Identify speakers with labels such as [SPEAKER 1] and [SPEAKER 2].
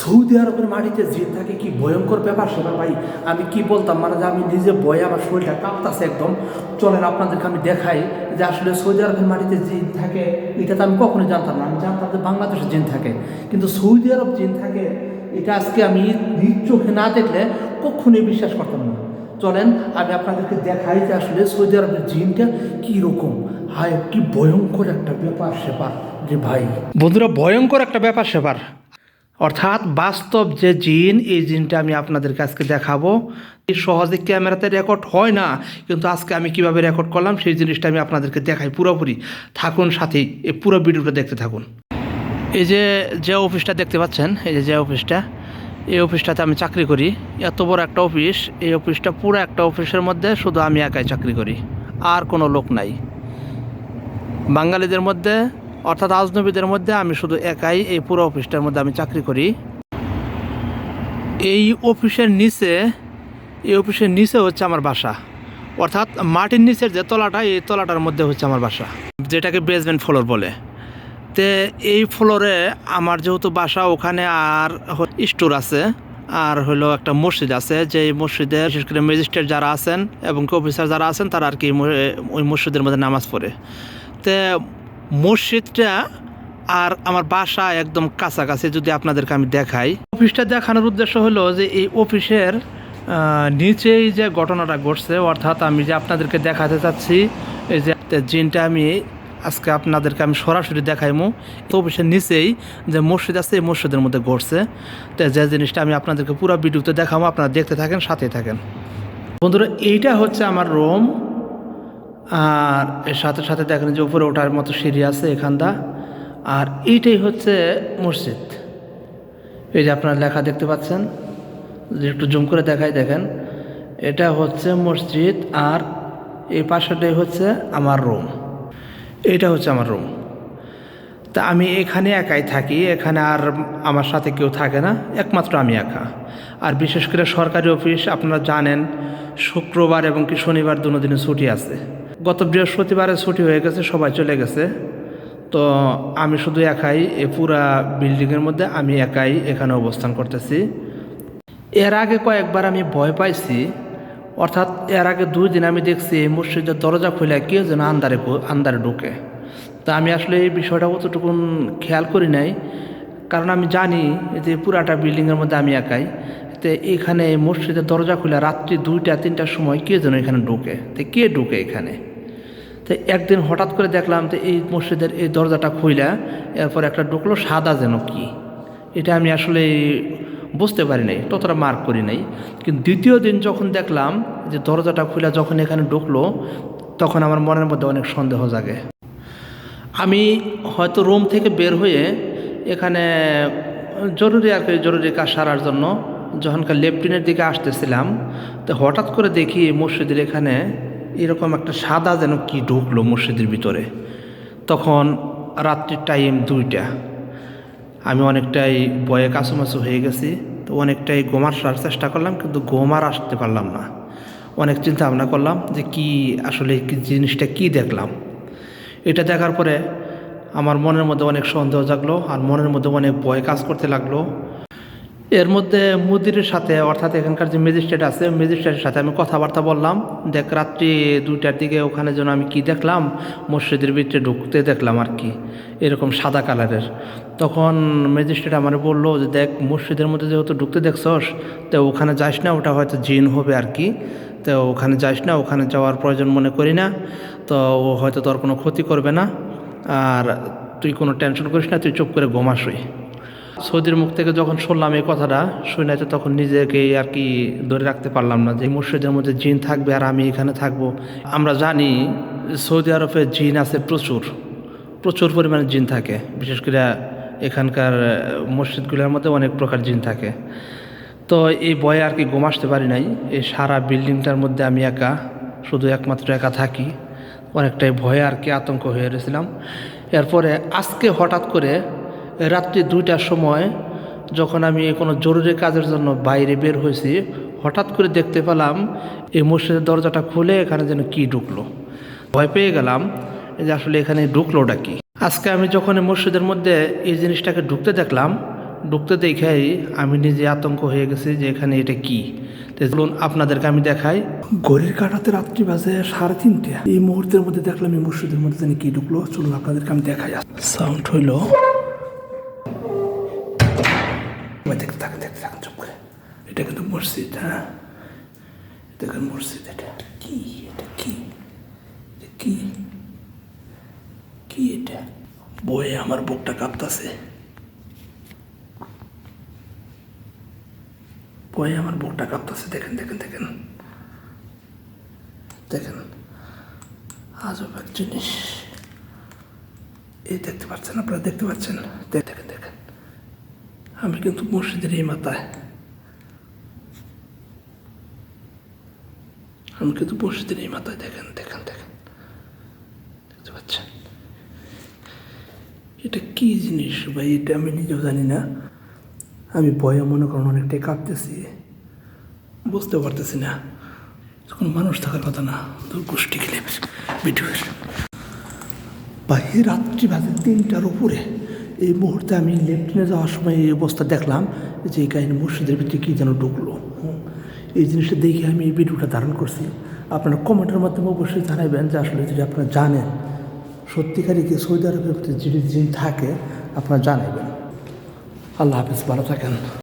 [SPEAKER 1] Saudi আরবের মাটিতে জিন থাকে কি ভয়ঙ্কর ব্যাপার সেটা ভাই, আমি কি বলতাম? মানে যে আমি নিজে বয়ে আমার শরীরটা কাঁপতাছে একদম। চলেন, আপনাদেরকে আমি দেখাই যে আসলে সৌদি আরবের মাটিতে জিন থাকে, এটা তো আমি কখনোই জানতাম না। আমি জানতাম যে বাংলাদেশে জিন থাকে। কিন্তু সৌদি আরব জিন থাকে, এটা আজকে আমি নিজ চোখে না দেখলে কখনোই বিশ্বাস করতাম না। চলেন, আমি আপনাদেরকে দেখাই যে আসলে সৌদি আরবের জিনটা কী রকম। হায়, কি ভয়ঙ্কর একটা ব্যাপার সেপার। যে ভাই। বন্ধুরা, ভয়ঙ্কর একটা ব্যাপার সেপার। অর্থাৎ বাস্তব যে জিন, এই জিনটা আমি আপনাদেরকে আজকে দেখাবো। এই সহজে ক্যামেরাতে রেকর্ড হয় না, কিন্তু আজকে আমি কীভাবে রেকর্ড করলাম সেই জিনিসটা আমি আপনাদেরকে দেখাই পুরোপুরি। থাকুন সাথেই এই পুরো ভিডিওটা দেখতে থাকুন। এই যে যে অফিসটা দেখতে পাচ্ছেন, এই যে যে অফিসটা, এই অফিসটাতে আমি চাকরি করি। এত বড় একটা অফিস, এই অফিসটা পুরো একটা অফিসের মধ্যে শুধু আমি একাই চাকরি করি, আর কোনো লোক নাই। বাঙালিদের মধ্যে অর্থাৎ আজনবীদের মধ্যে আমি শুধু একাই এই পুরো অফিসটার মধ্যে আমি চাকরি করি। এই অফিসের নিচে, এই অফিসের নিচে হচ্ছে আমার বাসা। অর্থাৎ মাটির নিচের যে তলাটা, এই তলাটার মধ্যে হচ্ছে আমার বাসা। যেটাকে বেসমেন্ট ফ্লোর বলে। তে এই ফ্লোরে আমার যেহেতু বাসা, ওখানে আর স্টোর আছে, আর হলো একটা মসজিদ আছে। যে মসজিদে বিশেষ করে ম্যাজিস্ট্রেট যারা আছেন এবং অফিসার যারা আছেন, তারা আর কি ওই মসজিদের মধ্যে নামাজ পড়ে। তে মসজিদটা আর আমার বাসা একদম কাছাকাছি যদি আপনাদেরকে আমি দেখাই। অফিসটা দেখানোর উদ্দেশ্য হলো যে এই অফিসের নিচেই যে ঘটনাটা ঘটছে, অর্থাৎ আমি যে আপনাদেরকে দেখাতে চাচ্ছি, এই যে জিনটা আমি আজকে আপনাদেরকে আমি সরাসরি দেখাইমু। তো অফিসের নিচেই যে মসজিদ আছে, এই মসজিদের মধ্যে ঘটছে। তো যে জিনিসটা আমি আপনাদেরকে পুরো ভিডিওতে দেখাবো, আপনারা দেখতে থাকেন, সাথেই থাকেন। বন্ধুরা, এইটা হচ্ছে আমার রুম। আর এর সাথে সাথে দেখেন যে উপরে ওঠার মতো সিঁড়ি আছে এখানটা। আর এইটাই হচ্ছে মসজিদ। এই যে আপনারা লেখা দেখতে পাচ্ছেন যে একটু জুম করে দেখাই দেখেন, এটা হচ্ছে মসজিদ আর এই পাশেটাই হচ্ছে আমার রুম। এটা হচ্ছে আমার রুম। তা আমি এখানে একাই থাকি, এখানে আর আমার সাথে কেউ থাকে না, একমাত্র আমি একা। আর বিশেষ করে সরকারি অফিস, আপনারা জানেন, শুক্রবার এবং কি শনিবার দুনো দিনে ছুটি আছে। গত বৃহস্পতিবারে ছুটি হয়ে গেছে, সবাই চলে গেছে। তো আমি শুধু একাই এই পুরা বিল্ডিংয়ের মধ্যে আমি একাই এখানে অবস্থান করতেছি। এর আগে কয়েকবার আমি ভয় পাইছি। অর্থাৎ এর আগে দুই দিন আমি দেখছি এই মসজিদের দরজা খুলে কেউ যেন আন্দারে আন্দারে ঢুকে। তা আমি আসলে এই বিষয়টা অতটুকুন খেয়াল করি নাই, কারণ আমি জানি যে পুরাটা বিল্ডিংয়ের মধ্যে আমি একাই। তো এখানে এই মসজিদের দরজা খুলে রাত্রি দুইটা, তিনটার সময় কে যেন এখানে ঢুকে। তো কে ঢুকে এখানে? তো একদিন হঠাৎ করে দেখলাম যে এই মসজিদের এই দরজাটা খুইলা, এরপর একটা ঢুকলো, সাদা যেন কি। এটা আমি আসলে বুঝতে পারি নাই, ততটা মার্ক করি নাই। কিন্তু দ্বিতীয় দিন যখন দেখলাম যে দরজাটা খুলে যখন এখানে ঢুকলো, তখন আমার মনের মধ্যে অনেক সন্দেহ জাগে। আমি হয়তো রুম থেকে বের হয়ে এখানে জরুরি আর কি, জরুরি কাজ সারার জন্য যখনকার লেফটিনের দিকে আসতেছিলাম, তো হঠাৎ করে দেখি মসজিদের এখানে এরকম একটা সাদা যেন কি ঢুকলো মসজিদের ভিতরে। তখন রাত্রির টাইম দুইটা। আমি অনেকটাই বয়ে কাছুমাছু হয়ে গেছি, তো অনেকটাই গোমার সার চেষ্টা করলাম, কিন্তু গোমার আসতে পারলাম না। অনেক চিন্তা ভাবনা করলাম যে কি আসলে জিনিসটা কি দেখলাম। এটা দেখার পরে আমার মনের মধ্যে অনেক সন্দেহ জাগলো, আর মনের মধ্যে অনেক ভয় কাজ করতে লাগল। এর মধ্যে মুদিরের সাথে, অর্থাৎ এখানকার যে ম্যাজিস্ট্রেট আছে ম্যাজিস্ট্রেটের সাথে আমি কথাবার্তা বললাম। দেখ, রাত্রি দুইটার দিকে ওখানে যেন আমি কি দেখলাম, মসজিদের ভিতরে ঢুকতে দেখলাম আর কি, এরকম সাদা কালারের। তখন ম্যাজিস্ট্রেট আমার বলল যে, দেখ, মসজিদের মধ্যে যেহেতু ঢুকতে দেখছস, তো ওখানে যাস না, ওটা হয়তো জিন হবে আর কি। তো ওখানে যাস না, ওখানে যাওয়ার প্রয়োজন মনে করি না, তো ও হয়তো তোর কোনো ক্ষতি করবে না। আর তুই কোনো টেনশন করিস না, তুই চুপ করে ঘুমাসই সৌদির মুখ থেকে যখন শুনলাম এই কথাটা, শুনে তো তখন নিজেকে আর কি ধরে রাখতে পারলাম না যে মসজিদের মধ্যে জিন থাকবে আর আমি এখানে থাকব। আমরা জানি সৌদি আরবে জিন আছে প্রচুর প্রচুর পরিমাণে জিন থাকে। বিশেষ করে এখানকার মসজিদগুলোর মধ্যে অনেক প্রকার জিন থাকে। তো এই ভয়ে আর কি ঘুম আসতে পারি নাই। এই সারা বিল্ডিংটার মধ্যে আমি একা, শুধু একমাত্র একা থাকি। অনেকটাই ভয়ে আর কি আতঙ্ক হয়ে রয়েছিলাম। এরপরে আজকে হঠাৎ করে রাত্রি দুইটার সময় যখন আমি কোনো জরুরি কাজের জন্য বাইরে বের হয়েছি, হঠাৎ করে দেখতে পেলাম এই মসজিদের দরজাটা খুলে এখানে যেন কি ঢুকলো। ভয় পেয়ে গেলাম যে আসলে এখানে ঢুকলোটা কি? আজকে আমি যখন মসজিদের মধ্যে এই জিনিসটাকে ঢুকতে দেখলাম, ঢুকতে দেখাই আমি নিজে আতঙ্ক হয়ে গেছি যে এখানে এটা কি। তো চলুন আপনাদেরকে আমি দেখাই।
[SPEAKER 2] ঘড়ির কাটাতে রাত্রি বাজে সাড়ে তিনটে। এই মুহূর্তের মধ্যে দেখলাম এই মসজিদের মধ্যে জানি কি ঢুকলো। চলুন আপনাদেরকে আমি দেখাই। সাউন্ড হইল। এটা কিন্তু মসজিদ হ্যাঁ? দেখেন মসজিদ, এটা কি এটা কি? কি? কি এটা? বয়ে আমার বুকটা কাঁপতাছে। বয়ে আমার বুকটা কাঁপতাছে, দেখেন দেখেন দেখেন। দেখেন, আজব এক জিনিস। এই দেখতে পাচ্ছেন, আপনারা দেখতে পাচ্ছেন? দেখেন দেখেন। আমি কিন্তু মসজিদের এই মাথায় আমি কিন্তু মসজিদের এই মাথায়, দেখেন দেখেন দেখেন। দেখতে পাচ্ছেন? এটা কি জিনিস ভাই? এটা আমি নিজেও জানি না। আমি ভয়ে মনে করেন অনেকটাই কাঁপতেছি। বুঝতে পারতেছি না। কোনো মানুষ থাকার কথা না। তো গোষ্ঠী খেলে ভিডিও বাহির রাত্রি বাজে তিনটার উপরে এই মুহূর্তে আমি লেফটিনে যাওয়ার সময় এই অবস্থা দেখলাম যে এই কাহিনী মসজিদের ভিতরে কী যেন ঢুকলো। এই জিনিসটা দেখে আমি এই ভিডিওটা ধারণ করছি। আপনারা কমেন্টের মাধ্যমে অবশ্যই জানাবেন যে আসলে যদি আপনারা জানেন, সত্যিকারই কি সৌদি আরবের যদি যিনি থাকে, আপনারা জানাবেন। আল্লাহ হাফিজ, ভালো থাকেন।